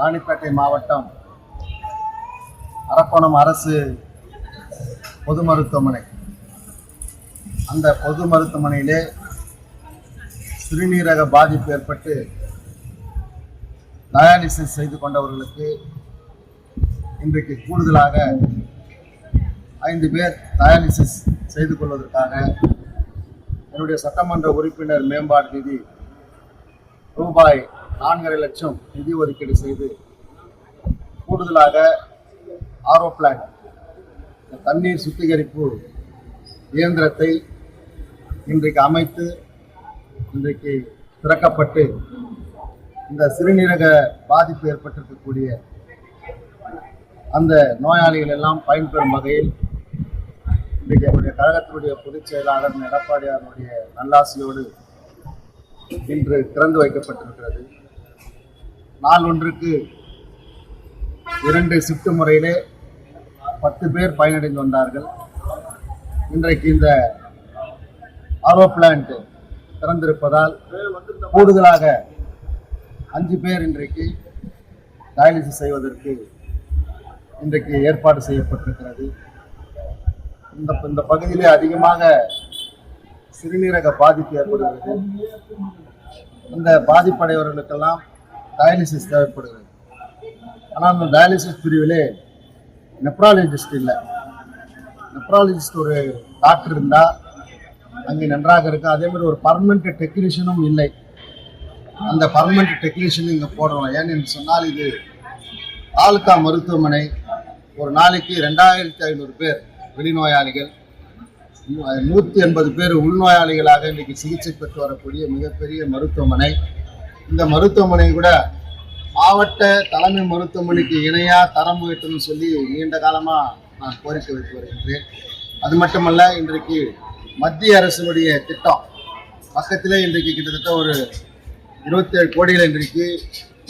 ராணிப்பேட்டை மாவட்டம் அரக்கோணம் அரசு பொது மருத்துவமனை. அந்த பொது மருத்துவமனையிலே சிறுநீரக பாதிப்பு ஏற்பட்டு டயாலிசிஸ் செய்து கொண்டவர்களுக்கு இன்றைக்கு கூடுதலாக ஐந்து பேர் டயாலிசிஸ் செய்து கொள்வதற்காக என்னுடைய சட்டமன்ற உறுப்பினர் மேம்பாடு நிதி ரூபாய் நான்கரை லட்சம் நிதி ஒதுக்கீடு செய்து கூடுதலாக ஆர்ஓ பிளான்ட் தண்ணீர் சுத்திகரிப்பு இயந்திரத்தை இன்றைக்கு அமைத்து இன்றைக்கு திறக்கப்பட்டு இந்த சிறுநீரக பாதிப்பு ஏற்பட்டிருக்கக்கூடிய அந்த நோயாளிகள் எல்லாம் பயன்பெறும் வகையில் இன்றைக்கு என்னுடைய கழகத்தினுடைய பொதுச் செயலாளர் எடப்பாடியாருடைய நல்லாசியோடு இன்று திறந்து வைக்கப்பட்டிருக்கிறது. நாள் ஒன்றுக்கு இரண்டு ஷிஃப்ட் முறையிலே பத்து பேர் பயனடைந்து வந்தார்கள். இன்றைக்கு இந்த ஆர்ஓ பிளான்ட் திறந்திருப்பதால் கூடுதலாக அஞ்சு பேர் இன்றைக்கு டயாலிசிஸ் செய்வதற்கு இன்றைக்கு ஏற்பாடு செய்யப்பட்டிருக்கிறது. இந்த இந்த பகுதியிலே அதிகமாக சிறுநீரக பாதிப்பு ஏற்படுகிறது. இந்த பாதிப்படையவர்களுக்கெல்லாம் டயாலிசிஸ் தேவைப்படுகிறது. ஆனால் அந்த டயாலிசிஸ் பிரிவிலே நெப்ராலஜிஸ்ட் இல்லை. நெப்ராலஜிஸ்ட் ஒரு டாக்டர் இருந்தால் அங்கே நன்றாக இருக்கும் அதே மாதிரி ஒரு பர்மனெண்ட் டெக்னீஷியனும் இல்லை. அந்த பர்மனெண்ட் டெக்னீஷியன் இங்கே போடணும். ஏன்னு என்று சொன்னால் இது தாலுகா மருத்துவமனை. ஒரு நாளைக்கு ரெண்டாயிரத்தி ஐநூறு பேர் வெளிநோயாளிகள். நூற்றி எண்பது பேர் உள்நோயாளிகளாக இன்றைக்கு சிகிச்சை பெற்று வரக்கூடிய மிகப்பெரிய மருத்துவமனை. இந்த மருத்துவமனை கூட மாவட்ட தலைமை மருத்துவமனைக்கு இணையாக தரம் உயர்த்தணும்னு சொல்லி நீண்ட காலமாக நான் கோரிக்கை வைத்து வருகின்றேன் அது மட்டுமல்ல இன்றைக்கு மத்திய அரசினுடைய திட்டம். பக்கத்திலே இன்றைக்கு கிட்டத்தட்ட ஒரு இருபத்தேழு கோடிகள் இன்றைக்கு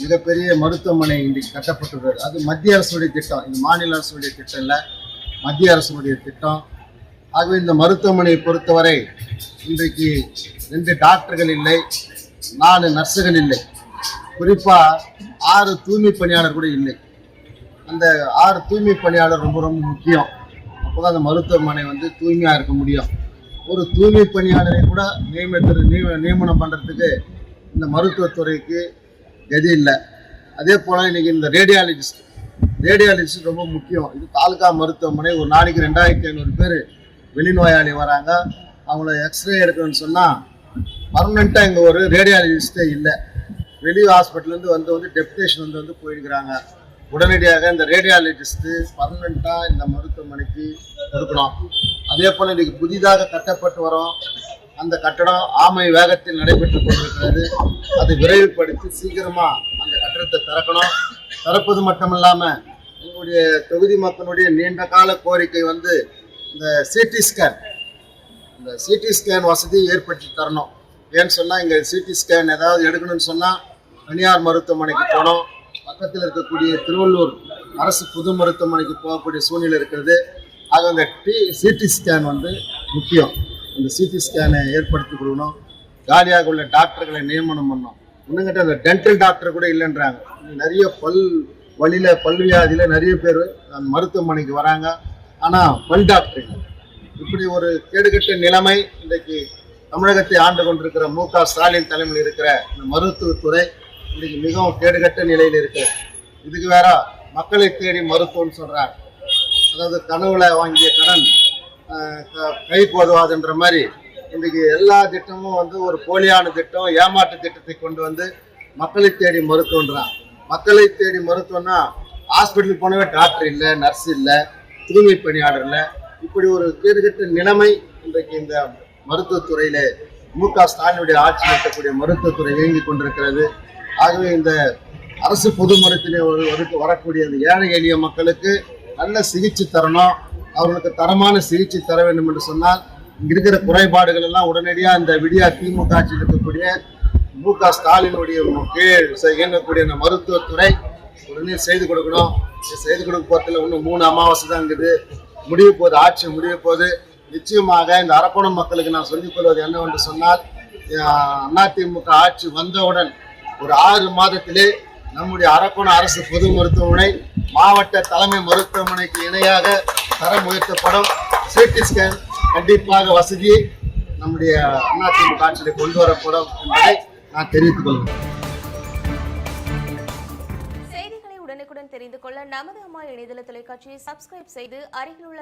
மிகப்பெரிய மருத்துவமனை இன்றைக்கு கட்டப்பட்டுள்ளது. அது மத்திய அரசுடைய திட்டம். இது மாநில அரசுடைய திட்டம் இல்லை. மத்திய அரசுடைய திட்டம். ஆகவே இந்த மருத்துவமனையை பொறுத்தவரை இன்றைக்கு ரெண்டு டாக்டர்கள் இல்லை. நாலு நர்ஸுகள் இல்லை. குறிப்பாக ஆறு தூய்மை பணியாளர் கூட இல்லை. அந்த ஆறு தூய்மை பணியாளர் ரொம்ப ரொம்ப முக்கியம். அப்போதான் அந்த மருத்துவமனை வந்து தூய்மையாக இருக்க முடியும். ஒரு தூய்மை பணியாளரை கூட நியமித்து நிய- நியமனம் பண்ணுறதுக்கு இந்த மருத்துவத்துறைக்கு கதி இல்லை. அதே போல் இன்றைக்கி இந்த ரேடியாலஜிஸ்ட் ரேடியாலஜிஸ்ட் ரொம்ப முக்கியம். இது தாலுகா மருத்துவமனை ஒரு நாளைக்கு ரெண்டாயிரத்தி ஐநூறு பேர் வெளிநோயாளி வராங்க. அவங்கள எக்ஸ்ரே எடுக்கணும்னு சொன்னால் பர்மனெண்ட்டாக இங்கே ஒரு ரேடியாலஜிஸ்டே இல்லை. வெளி ஹாஸ்பிட்டல்லேருந்து வந்து வந்து டெப்டேஷன் வந்து வந்து போயிருக்கிறாங்க. உடனடியாக இந்த ரேடியாலஜிஸ்ட்டு பர்மனெண்ட்டாக இந்த மருத்துவமனைக்கு கொடுக்கணும். அதே போல் இன்றைக்கு புதிதாக கட்டப்பட்டு வரோம். அந்த கட்டடம் ஆமை வேகத்தில் நடைபெற்று கொண்டிருக்கிறது. அதை விரைவுபடுத்தி சீக்கிரமாக அந்த கட்டடத்தை திறக்கணும். திறப்பது மட்டும் இல்லாமல் எங்களுடைய தொகுதி மக்களுடைய நீண்ட கால கோரிக்கை வந்து இந்த சிடி ஸ்கேன் இந்த சிடி ஸ்கேன் வசதி ஏற்படுத்தி தரணும். ஏன்னு சொன்னால் இங்கே சிடி ஸ்கேன் ஏதாவது எடுக்கணும்னு சொன்னால் தனியார் மருத்துவமனைக்கு போகணும். பக்கத்தில் இருக்கக்கூடிய திருவள்ளூர் அரசு பொது மருத்துவமனைக்கு போகக்கூடிய சூழ்நிலை இருக்கிறது. ஆக அந்த டி சிடி ஸ்கேன் வந்து முக்கியம். அந்த சிடி ஸ்கேனை ஏற்படுத்தி கொடுக்கணும் காலியாக உள்ள டாக்டர்களை நியமனம் பண்ணணும். இன்னுங்கிட்ட அந்த டென்டல் டாக்டர் கூட இல்லைன்றாங்க. நிறைய பல் வழியில் பல்வியாதியில் நிறைய பேர் அந்த மருத்துவமனைக்கு வராங்க. ஆனால் பல் டாக்டர் இப்படி ஒரு கேடுகட்ட நிலைமை இன்றைக்கு தமிழகத்தை ஆண்டு கொண்டிருக்கிற மு க ஸ்டாலின் தலைமையில் இருக்கிற இந்த மருத்துவத்துறை இன்னைக்கு மிகவும் கேடுகட்ட நிலையில் இருக்கு. இதுக்கு வேற மக்களை தேடி மருத்துவம்னு சொல்றாங்க. அதாவது கனவுல வாங்கிய கடன் கை க- மாதிரி இன்றைக்கு எல்லா திட்டமும் வந்து ஒரு போலியான திட்டம் ஏமாற்று திட்டத்தை கொண்டு வந்து மக்களை தேடி மருத்துவன்றான் மக்களை தேடி மருத்துவம்னா ஹாஸ்பிட்டலுக்கு போனவே டாக்டர் இல்லை நர்ஸ் இல்லை தூய்மை பணியாளர் இல்லை. இப்படி ஒரு கேடுகட்ட நிலைமை இன்றைக்கு இந்த மருத்துவத்துறையில மு க ஸ்டாலினுடைய ஆட்சி நடத்தக்கூடிய மருத்துவத்துறை இயங்கிக் கொண்டிருக்கிறது. ஆகவே இந்த அரசு பொது மருத்துவ வரக்கூடிய அந்த ஏழை எளிய மக்களுக்கு நல்ல சிகிச்சை தரணும். அவர்களுக்கு தரமான சிகிச்சை தர வேண்டும் என்று சொன்னால் இங்க இருக்கிற குறைபாடுகள் எல்லாம் உடனடியாக இந்த விடியா திமுக ஆட்சியில் இருக்கக்கூடிய மு க ஸ்டாலினுடைய கீழ் இயங்கக்கூடிய அந்த மருத்துவத்துறை உடனே செய்து கொடுக்கணும். செய்து கொடுக்க போகிறதுல இன்னும் மூணு அமாவாசை தான் இருக்குது. முடிய போகுது ஆட்சி முடிய போகுது. நிச்சயமாக இந்த அரக்கோணம் மக்களுக்கு நான் சொல்லிக் கொள்வது என்னவென்று சொன்னால் அதிமுக ஆட்சி வந்தவுடன் ஒரு ஆறு மாதத்திலே நம்முடைய அரக்கோணம் அரசு பொது மருத்துவமனை மாவட்ட தலைமை மருத்துவமனைக்கு இணையாக தரம் உயர்த்தப்படும் சிடி ஸ்கேன் கண்டிப்பாக வசதி நம்முடைய அதிமுக ஆட்சியில் கொண்டு வரப்படும் என்பதை நான் தெரிவித்துக் கொள்கிறேன். செய்திகளை உடனுக்குடன் தெரிந்து கொள்ள நமது அம்மா இணையதள தொலைக்காட்சியை சப்ஸ்கிரைப் செய்து அருகில் உள்ள